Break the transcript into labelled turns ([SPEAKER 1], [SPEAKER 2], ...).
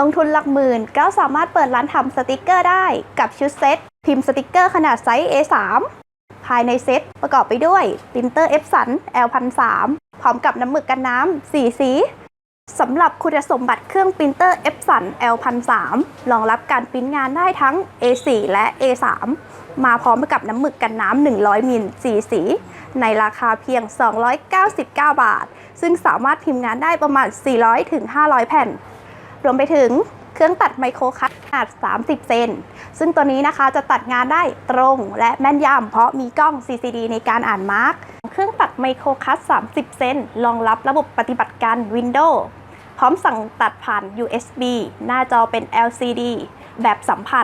[SPEAKER 1] ลงทุนหลักหมื่นก็สามารถเปิดร้านทำสติกเกอร์ได้กับชุดเซตพิมพ์สติกเกอร์ขนาดไซส์ A3 ภายในเซตประกอบไปด้วยปรินเตอร์ Epson L1003 พร้อมกับน้ำหมึกกันน้ำ4สีสำหรับคุณสมบัติเครื่องปรินเตอร์ Epson L1003 รองรับการปริ้นงานได้ทั้ง A4 และ A3 มาพร้อมกับน้ำหมึกกันน้ำ 100 มิล4สี ในราคาเพียง 299 บาท ซึ่งสามารถพิมพ์งานได้ประมาณ 400-500 แผ่น รวมไปถึงเครื่องตัดไมโครคัตขนาด 30 เซน ซึ่งตัวนี้นะคะจะตัดงานได้ตรงและแม่นยำเพราะมีกล้อง CCD ในการอ่านมาร์กเครื่องตัดไมโครคัต30 เซนรองรับระบบปฏิบัติการ Windows พร้อมสั่งตัดผ่าน USB หน้าจอเป็น LCD แบบสัมผัส